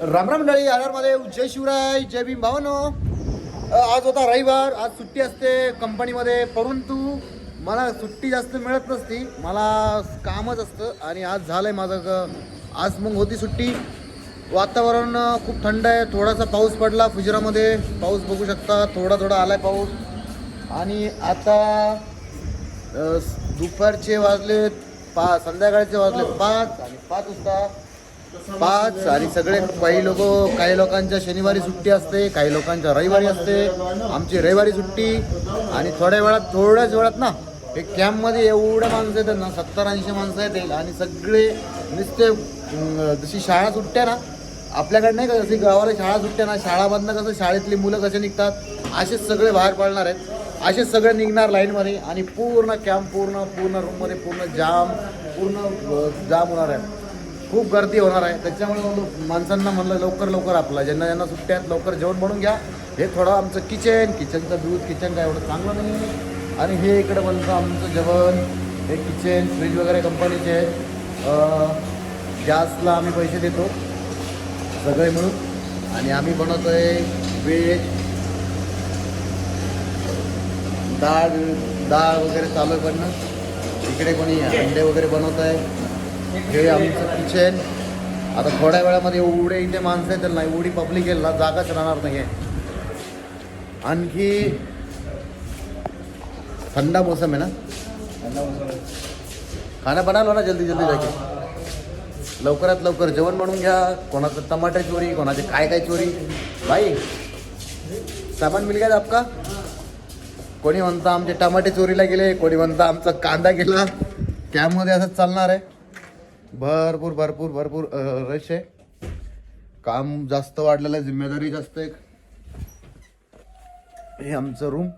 रामराम मंडळी आरमध्ये जय शिवराय जय भीम भावानो. आज होता रविवार आज सुट्टी असते कंपनीमध्ये परंतु मला सुट्टी जास्त मिळत नसती मला कामच असतं आणि आज झालं आहे माझं आज मग होती सुट्टी. वातावरण खूप थंड आहे थोडासा पाऊस पडला फुजरामध्ये पाऊस बघू शकता थोडा थोडा आलाय पाऊस. आणि आता दुपारचे वाजले पा संध्याकाळचे वाजले पाच आणि पाच वाजता पाच आणि सगळे काही लोक काही लोकांच्या शनिवारी सुट्टी असते काही लोकांच्या रविवारी असते. आमची रविवारी सुट्टी आणि थोड्या वेळात थोड्याच वेळात ना हे कॅम्पमध्ये एवढं माणसं येतात ना सत्तर ऐंशी माणसं येतील आणि सगळे नुसते जशी शाळा सुट्ट्या ना आपल्याकडे नाही का जशी गावाला शाळा सुट्ट्या ना शाळामधनं कसं शाळेतली मुलं कसे निघतात असेच सगळे बाहेर पडणार आहेत. असेच सगळे निघणार लाईनमध्ये आणि पूर्ण कॅम्प पूर्ण पूर्ण रूममध्ये पूर्ण जाम पूर्ण जाम होणार आहे खूप गर्दी होणार आहे. त्याच्यामुळे माणसांना म्हणलं लवकर लवकर आपला. ज्यांना ज्यांना सुट्ट्या आहेत लवकर जेवण बनवून घ्या. हे थोडं आमचं किचन किचनचं दूध किचन काय एवढं चांगलं नाही आणि हे इकडं बनतं आमचं जेवण हे किचन फ्रीज वगैरे कंपनीचे आहे गॅसला आम्ही पैसे देतो सगळे मिळून. आणि आम्ही बनवतो आहे वेज डाळ डाळ वगैरे चालू आहे बनणं. इकडे कोणी अंडे वगैरे बनवत आहे हे आमचं किचन. आता थोड्या वेळामध्ये एवढे इथे माणसं आहेत ना एवढी पब्लिक येईल ना जागाच राहणार नाही आहे आणखी ठंडा मौसम है ना? खाना बना लो ना जल्दी जल्दी जाके लवकरात लवकर जेवण बनवून घ्या. कोणाचं टमाटर चोरी कोणाचे काय काय चोरी भाई सामान मिल गया आपका? कोणी म्हणतं आमचे टमाटे चोरीला गेले कोणी म्हणतं आमचा कांदा गेला. त्यामध्ये असंच चालणार आहे. भरपूर भरपूर भरपूर रश आहे. काम जास्त वाढलेलं आहे जिम्मेदारी जास्त आहे. हे आमचं रूम